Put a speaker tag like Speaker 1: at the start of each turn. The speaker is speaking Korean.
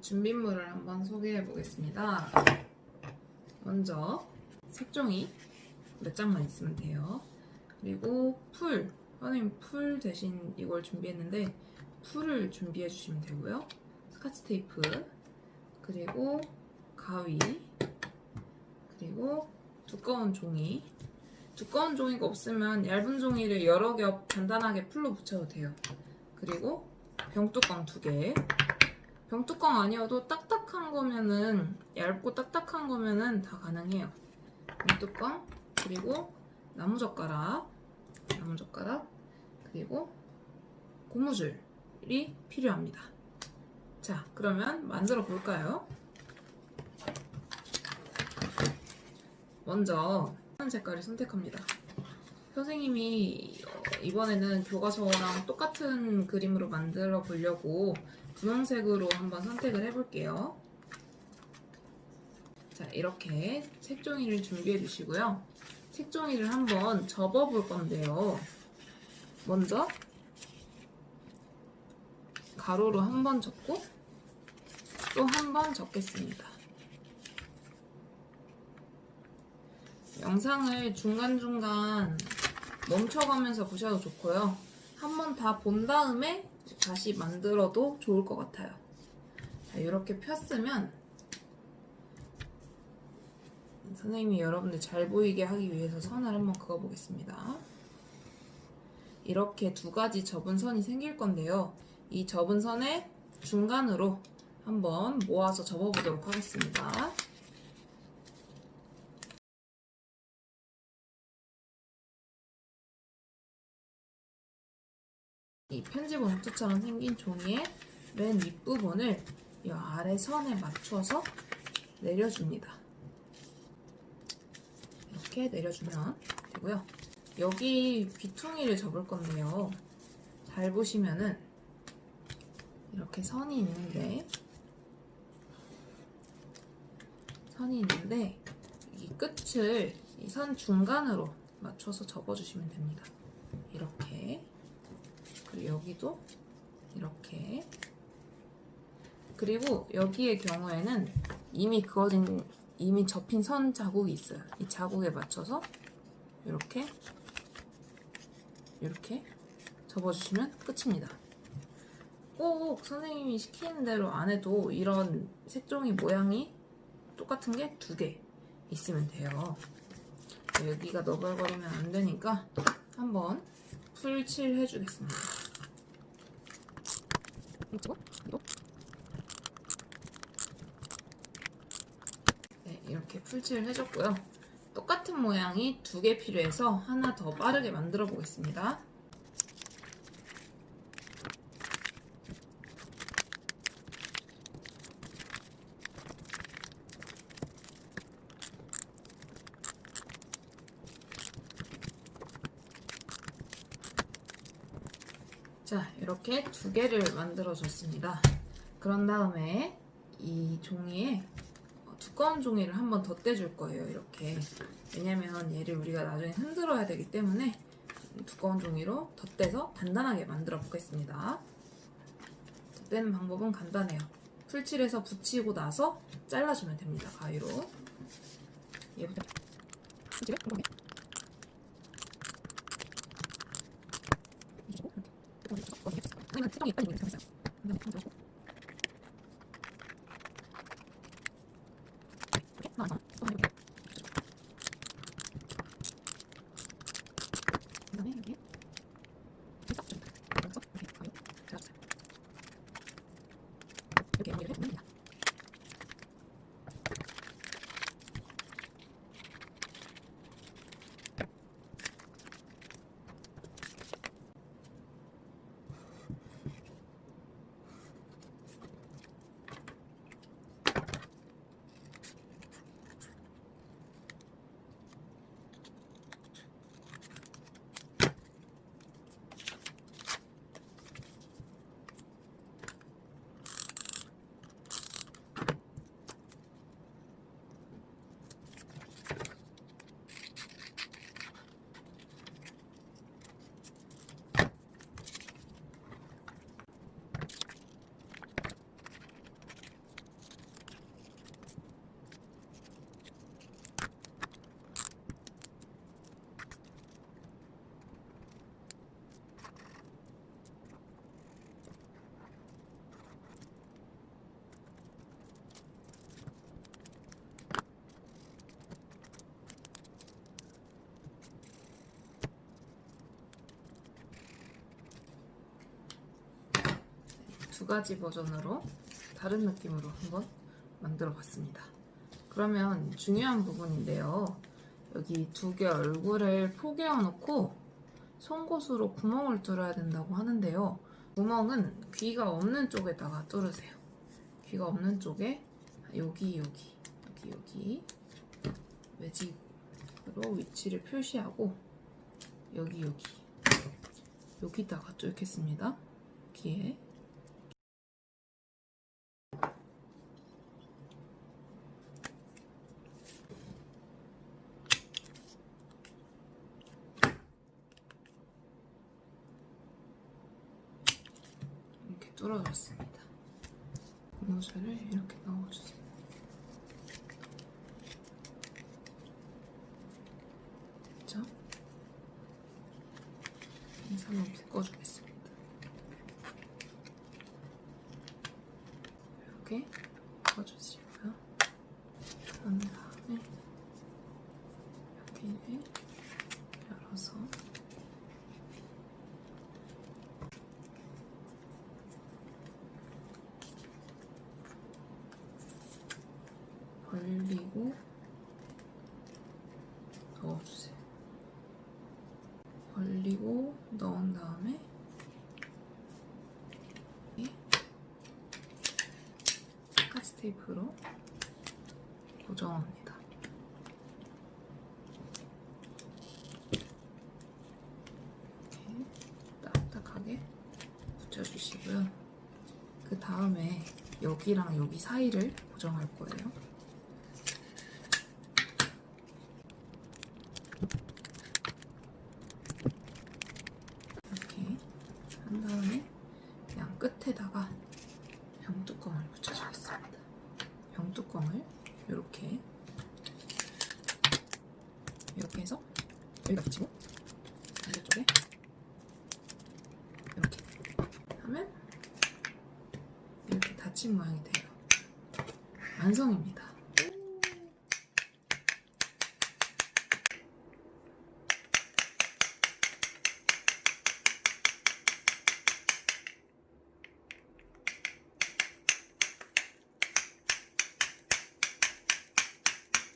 Speaker 1: 준비물을 한번 소개해 보겠습니다. 먼저 색종이 몇 장만 있으면 돼요. 그리고 풀, 선생님 풀 대신 이걸 준비했는데 풀을 준비해 주시면 되고요. 스카치 테이프, 그리고 가위, 그리고 두꺼운 종이. 두꺼운 종이가 없으면 얇은 종이를 여러 겹 간단하게 풀로 붙여도 돼요. 그리고 병뚜껑 두 개. 병뚜껑 아니어도 딱딱한 거면은 얇고 딱딱한 거면은 다 가능해요. 병뚜껑 그리고 나무젓가락, 나무젓가락 그리고 고무줄이 필요합니다. 자, 그러면 만들어 볼까요? 먼저 색깔을 선택합니다. 선생님이 어, 이번에는 교과서랑 똑같은 그림으로 만들어 보려고 분홍색으로 한번 선택을 해볼게요. 자, 이렇게 색종이를 준비해 주시고요. 색종이를 한번 접어 볼 건데요. 먼저 가로로 한 번 접고 또 한 번 접겠습니다. 영상을 중간중간 멈춰가면서 보셔도 좋고요. 한번 다 본 다음에 다시 만들어도 좋을 것 같아요. 자, 이렇게 폈으면 선생님이 여러분들 잘 보이게 하기 위해서 선을 한번 그어보겠습니다. 이렇게 두 가지 접은 선이 생길 건데요. 이 접은 선의 중간으로 한번 모아서 접어보도록 하겠습니다. 이 편지 봉투처럼 생긴 종이의 맨 윗부분을 이 아래 선에 맞춰서 내려줍니다. 이렇게 내려주면 되고요. 여기 귀퉁이를 접을 건데요. 잘 보시면은 이렇게 선이 있는데 선이 있는데 이 끝을 이 선 중간으로 맞춰서 접어주시면 됩니다. 이렇게 그리고 여기도 이렇게 그리고 여기의 경우에는 이미 그어진 이미 접힌 선 자국이 있어요. 이 자국에 맞춰서 이렇게 이렇게 접어주시면 끝입니다. 꼭 선생님이 시키는 대로 안 해도 이런 색종이 모양이 똑같은 게 두 개 있으면 돼요. 여기가 너덜거리면 안 되니까 한번 풀칠 해 주겠습니다. 이거 이거 네, 이렇게 풀칠을 해줬고요. 똑같은 모양이 두 개 필요해서 하나 더 빠르게 만들어 보겠습니다. 자, 이렇게 두 개를 만들어 줬습니다. 그런 다음에 이 종이에 어, 두꺼운 종이를 한 번 덧대줄 거예요, 이렇게. 왜냐면 얘를 우리가 나중에 흔들어야 되기 때문에 두꺼운 종이로 덧대서 단단하게 만들어 보겠습니다. 덧대는 방법은 간단해요. 풀칠해서 붙이고 나서 잘라주면 됩니다, 가위로. 얘부터 풀칠해? 이렇게. 연기를 해주면 됩니다. 두 가지 버전으로 다른 느낌으로 한번 만들어 봤습니다. 그러면 중요한 부분인데요. 여기 두 개 얼굴을 포개어 놓고 송곳으로 구멍을 뚫어야 된다고 하는데요. 구멍은 귀가 없는 쪽에다가 뚫으세요. 귀가 없는 쪽에 여기 여기 여기 여기 매직으로 위치를 표시하고 여기 여기 여기다가 뚫겠습니다. 귀에 뚫어줬습니다. 고무줄을 이렇게 넣어주세요. 됐죠? 한번 묶어주겠습니다. 이렇게 묶어주시고요. 그런 다음에 여기를 열어서 벌리고 넣어주세요. 벌리고 넣은 다음에 이 카스 테이프로 고정합니다. 딱딱하게 붙여주시고요. 그 다음에 여기랑 여기 사이를 고정할 거예요. 이렇게 한 다음에 그냥 끝에다가 병뚜껑을 붙여주겠습니다. 병뚜껑을 이렇게 이렇게 해서 여기다 붙이고 반대쪽에 이렇게 하면 이렇게 닫힌 모양이 돼요. 완성입니다.